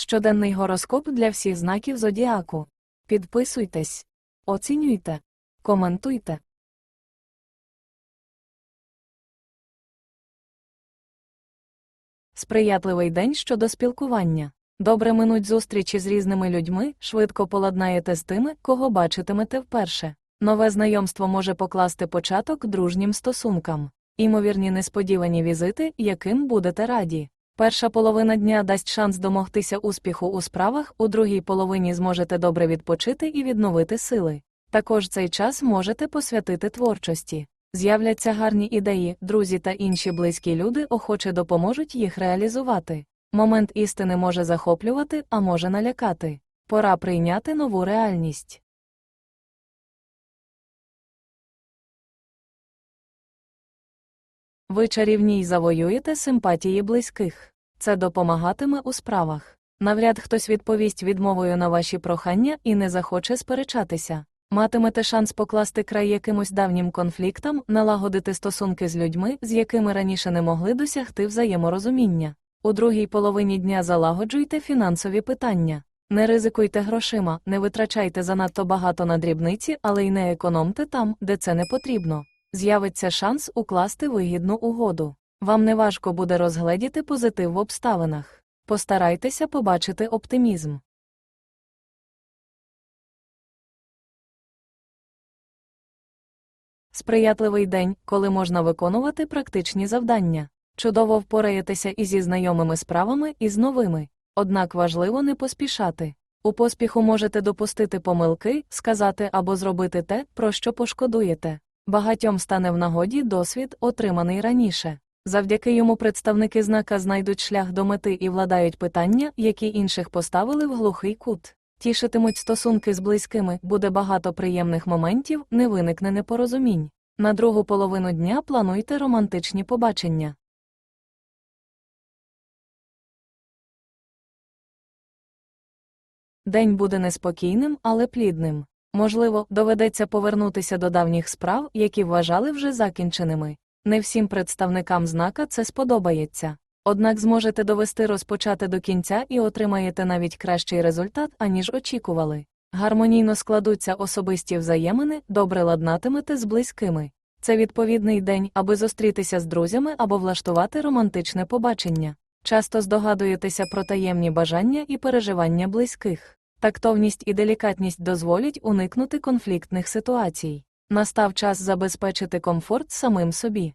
Щоденний гороскоп для всіх знаків зодіаку. Підписуйтесь, оцінюйте, коментуйте. Сприятливий день щодо спілкування. Добре минуть зустрічі з різними людьми, швидко поладнаєте з тими, кого бачитимете вперше. Нове знайомство може покласти початок дружнім стосункам. Імовірні несподівані візити, яким будете раді. Перша половина дня дасть шанс домогтися успіху у справах, у другій половині зможете добре відпочити і відновити сили. Також цей час можете посвятити творчості. З'являться гарні ідеї, друзі та інші близькі люди охоче допоможуть їх реалізувати. Момент істини може захоплювати, а може налякати. Пора прийняти нову реальність. Ви чарівні й завоюєте симпатії близьких. Це допомагатиме у справах. Навряд хтось відповість відмовою на ваші прохання і не захоче сперечатися. Матимете шанс покласти край якимось давнім конфліктам, налагодити стосунки з людьми, з якими раніше не могли досягти взаєморозуміння. У другій половині дня залагоджуйте фінансові питання. Не ризикуйте грошима, не витрачайте занадто багато на дрібниці, але й не економте там, де це не потрібно. З'явиться шанс укласти вигідну угоду. Вам не важко буде розгледіти позитив в обставинах. Постарайтеся побачити оптимізм. Сприятливий день, коли можна виконувати практичні завдання. Чудово впораєтеся і зі знайомими справами, і з новими. Однак важливо не поспішати. У поспіху можете допустити помилки, сказати або зробити те, про що пошкодуєте. Багатьом стане в нагоді досвід, отриманий раніше. Завдяки йому представники знака знайдуть шлях до мети і владають питання, які інших поставили в глухий кут. Тішитимуть стосунки з близькими, буде багато приємних моментів, не виникне непорозумінь. На другу половину дня плануйте романтичні побачення. День буде неспокійним, але плідним. Можливо, доведеться повернутися до давніх справ, які вважали вже закінченими. Не всім представникам знака це сподобається. Однак зможете довести розпочати до кінця і отримаєте навіть кращий результат, аніж очікували. Гармонійно складуться особисті взаємини, добре ладнатимете з близькими. Це відповідний день, аби зустрітися з друзями або влаштувати романтичне побачення. Часто здогадуєтеся про таємні бажання і переживання близьких. Тактовність і делікатність дозволять уникнути конфліктних ситуацій. Настав час забезпечити комфорт самим собі.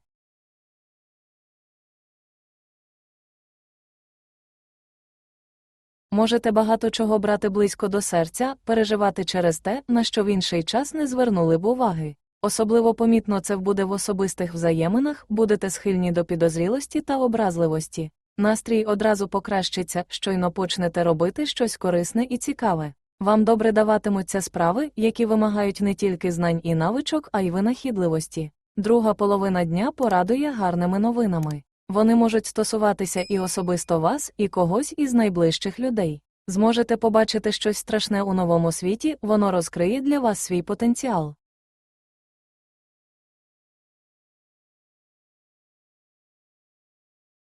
Можете багато чого брати близько до серця, переживати через те, на що в інший час не звернули б уваги. Особливо помітно це буде в особистих взаєминах, будете схильні до підозрілості та образливості. Настрій одразу покращиться, щойно почнете робити щось корисне і цікаве. Вам добре даватимуться справи, які вимагають не тільки знань і навичок, а й винахідливості. Друга половина дня порадує гарними новинами. Вони можуть стосуватися і особисто вас, і когось із найближчих людей. Зможете побачити щось страшне у новому світі, воно розкриє для вас свій потенціал.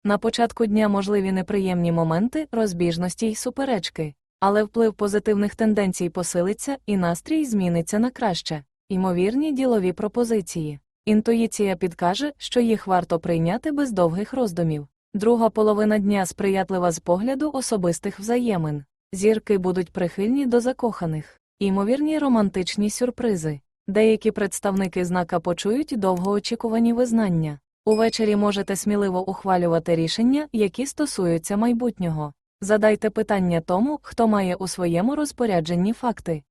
На початку дня можливі неприємні моменти, розбіжності й суперечки, але вплив позитивних тенденцій посилиться і настрій зміниться на краще, ймовірні ділові пропозиції. Інтуїція підкаже, що їх варто прийняти без довгих роздумів. Друга половина дня сприятлива з погляду особистих взаємин. Зірки будуть прихильні до закоханих, ймовірні романтичні сюрпризи. Деякі представники знака почують довгоочікувані визнання. Увечері можете сміливо ухвалювати рішення, які стосуються майбутнього. Задайте питання тому, хто має у своєму розпорядженні факти.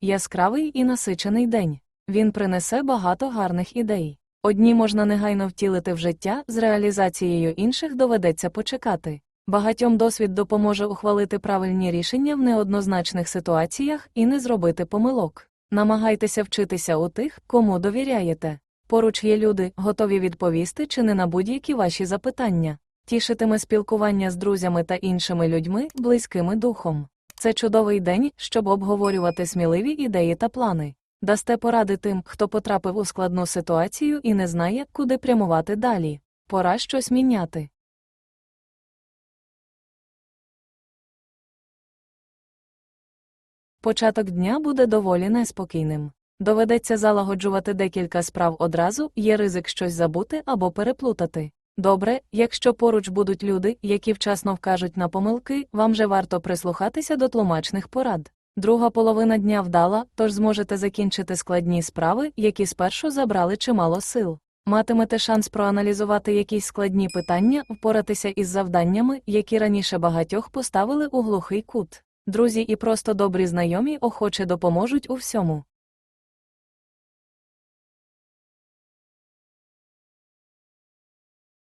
Яскравий і насичений день. Він принесе багато гарних ідей. Одні можна негайно втілити в життя, з реалізацією інших доведеться почекати. Багатьом досвід допоможе ухвалити правильні рішення в неоднозначних ситуаціях і не зробити помилок. Намагайтеся вчитися у тих, кому довіряєте. Поруч є люди, готові відповісти чи не на будь-які ваші запитання. Тішитиме спілкування з друзями та іншими людьми, близькими духом. Це чудовий день, щоб обговорювати сміливі ідеї та плани. Дасте поради тим, хто потрапив у складну ситуацію і не знає, куди прямувати далі. Пора щось міняти. Початок дня буде доволі неспокійним. Доведеться залагоджувати декілька справ одразу, є ризик щось забути або переплутати. Добре, якщо поруч будуть люди, які вчасно вкажуть на помилки, вам же варто прислухатися до тлумачних порад. Друга половина дня вдала, тож зможете закінчити складні справи, які спершу забрали чимало сил. Матимете шанс проаналізувати якісь складні питання, впоратися із завданнями, які раніше багатьох поставили у глухий кут. Друзі і просто добрі знайомі охоче допоможуть у всьому.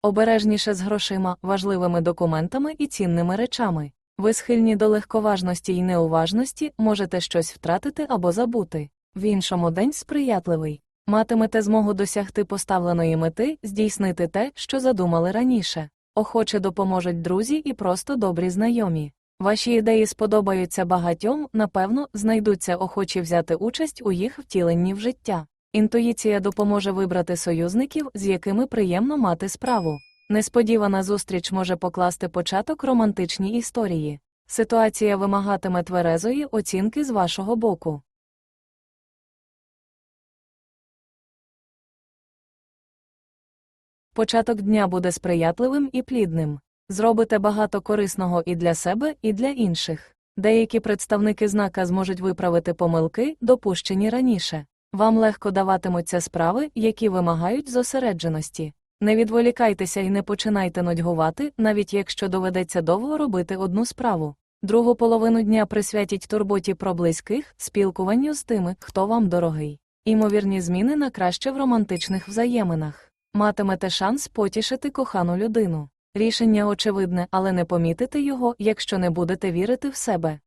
Обережніше з грошима, важливими документами і цінними речами. Ви схильні до легковажності і неуважності, можете щось втратити або забути. В іншому день сприятливий. Матимете змогу досягти поставленої мети, здійснити те, що задумали раніше. Охоче допоможуть друзі і просто добрі знайомі. Ваші ідеї сподобаються багатьом, напевно, знайдуться охочі взяти участь у їх втіленні в життя. Інтуїція допоможе вибрати союзників, з якими приємно мати справу. Несподівана зустріч може покласти початок романтичній історії. Ситуація вимагатиме тверезої оцінки з вашого боку. Початок дня буде сприятливим і плідним. Зробите багато корисного і для себе, і для інших. Деякі представники знака зможуть виправити помилки, допущені раніше. Вам легко даватимуться справи, які вимагають зосередженості. Не відволікайтеся і не починайте нудьгувати, навіть якщо доведеться довго робити одну справу. Другу половину дня присвятіть турботі про близьких, спілкуванню з тими, хто вам дорогий. Імовірні зміни на краще в романтичних взаєминах. Матимете шанс потішити кохану людину. Рішення очевидне, але не помітите його, якщо не будете вірити в себе.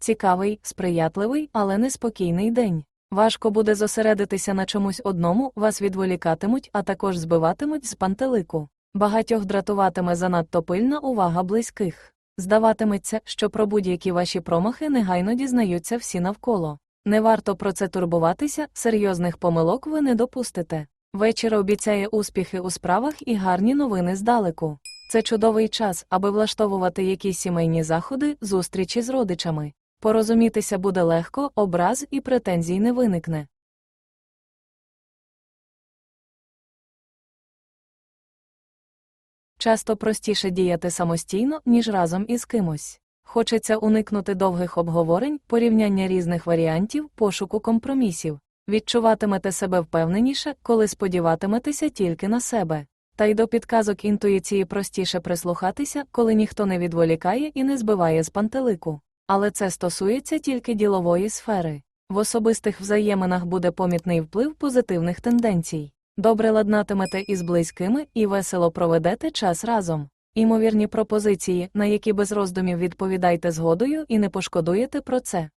Цікавий, сприятливий, але неспокійний день. Важко буде зосередитися на чомусь одному, вас відволікатимуть, а також збиватимуть з пантелику. Багатьох дратуватиме занадто пильна увага близьких. Здаватиметься, що про будь-які ваші промахи негайно дізнаються всі навколо. Не варто про це турбуватися, серйозних помилок ви не допустите. Вечір обіцяє успіхи у справах і гарні новини здалеку. Це чудовий час, аби влаштовувати якісь сімейні заходи, зустрічі з родичами. Порозумітися буде легко, образ і претензій не виникне. Часто простіше діяти самостійно, ніж разом із кимось. Хочеться уникнути довгих обговорень, порівняння різних варіантів, пошуку компромісів. Відчуватимете себе впевненіше, коли сподіватиметеся тільки на себе. Та й до підказок інтуїції простіше прислухатися, коли ніхто не відволікає і не збиває з пантелику. Але це стосується тільки ділової сфери. В особистих взаєминах буде помітний вплив позитивних тенденцій. Добре ладнатимете із близькими і весело проведете час разом. Імовірні пропозиції, на які без роздумів відповідайте згодою і не пошкодуєте про це.